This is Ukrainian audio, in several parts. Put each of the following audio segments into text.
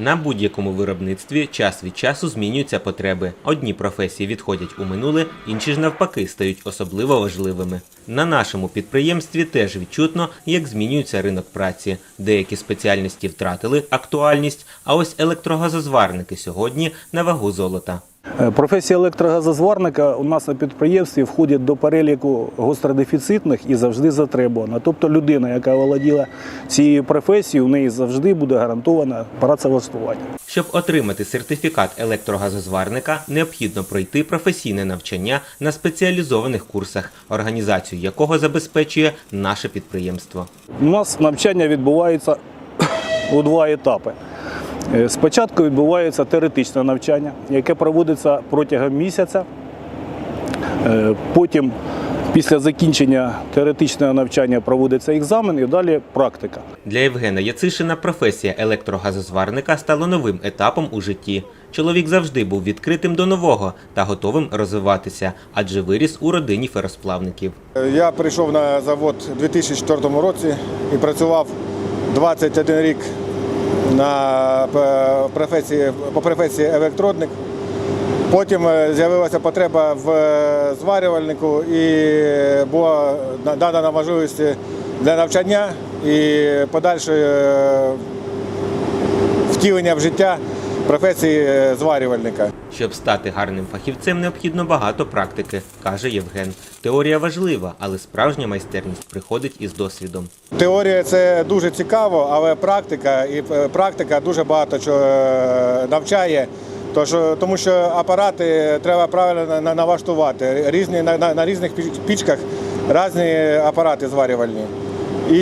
На будь-якому виробництві час від часу змінюються потреби. Одні професії відходять у минуле, інші ж навпаки стають особливо важливими. На нашому підприємстві теж відчутно, як змінюється ринок праці. Деякі спеціальності втратили актуальність, а ось електрогазозварники сьогодні на вагу золота. Е, Професія електрогазозварника у нас на підприємстві входить до переліку гостродефіцитних і завжди затребувана. Тобто людина, яка володіла цією професією, у неї завжди буде гарантована працевлаштування. Щоб отримати сертифікат електрогазозварника, необхідно пройти професійне навчання на спеціалізованих курсах, організацію якого забезпечує наше підприємство. У нас навчання відбувається у два етапи. Е, Спочатку відбувається теоретичне навчання, яке проводиться протягом місяця. Е, Потім, після закінчення теоретичного навчання, проводиться екзамен і далі практика. Для Євгена Яцишина професія електрогазозварника стала новим етапом у житті. Чоловік завжди був відкритим до нового та готовим розвиватися, адже виріс у родині феросплавників. Я прийшов на завод у 2004 році і працював 21 рік на е, професії, по професії електродник. Потім е, з'явилася потреба в е, зварювальнику і була надана можливість для навчання і подальшої е, втілення в життя професії е, зварювальника. Щоб стати гарним фахівцем, необхідно багато практики, каже Євген. Теорія важлива, але справжня майстерність приходить із досвідом. Теорія це дуже цікаво, але практика і е, практика дуже багато чого е, навчає. Тож, тому що апарати треба правильно налаштувати. Різні на, на, на різних пічках різні апарати зварювальні. І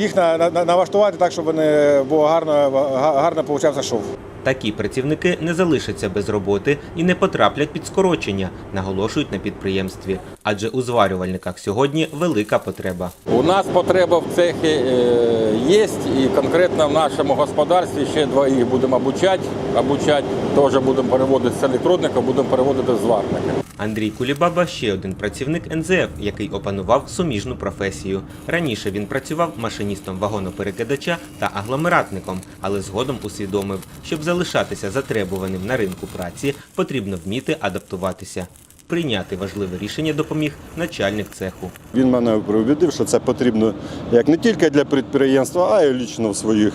їх на, на, налаштувати так, щоб вони було гарно, гарно получався шов. Такі працівники не залишаться без роботи і не потраплять під скорочення, наголошують на підприємстві. Адже у зварювальниках сьогодні велика потреба. У нас потреба в цехі е, є, і конкретно в нашому господарстві ще двоїх будемо обучати. Обучати теж будемо переводити з електродника, будемо переводити з зварника. Андрій Кулібаба ще один працівник НЗФ, який опанував суміжну професію. Раніше він працював машиністом вагоноперекидача та агломератником, але згодом усвідомив, щоб залишатися затребуваним на ринку праці, потрібно вміти адаптуватися. Прийняти важливе рішення допоміг начальник цеху. Він мене убедив, що це потрібно як не тільки для підприємства, а й лічно в своїх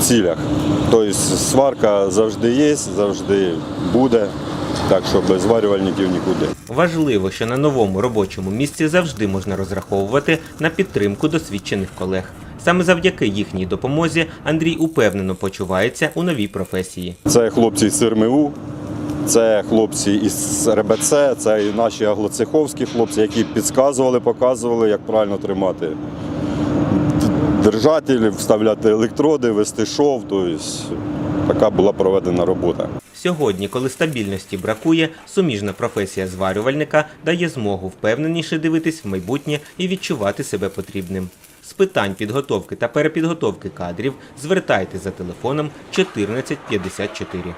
цілях. Тобто сварка завжди є, завжди буде, так що без зварювальників нікуди. Важливо, що на новому робочому місці завжди можна розраховувати на підтримку досвідчених колег. Саме завдяки їхній допомозі Андрій упевнено почувається у новій професії. Це хлопці з СРМУ, це хлопці із РБЦ, це і наші аглоцеховські хлопці, які підказували, показували, як правильно тримати держателі, вставляти електроди, вести шов. Тобто така була проведена робота. Сьогодні, коли стабільності бракує, суміжна професія зварювальника дає змогу впевненіше дивитись в майбутнє і відчувати себе потрібним. З питань підготовки та перепідготовки кадрів звертайте за телефоном 1454.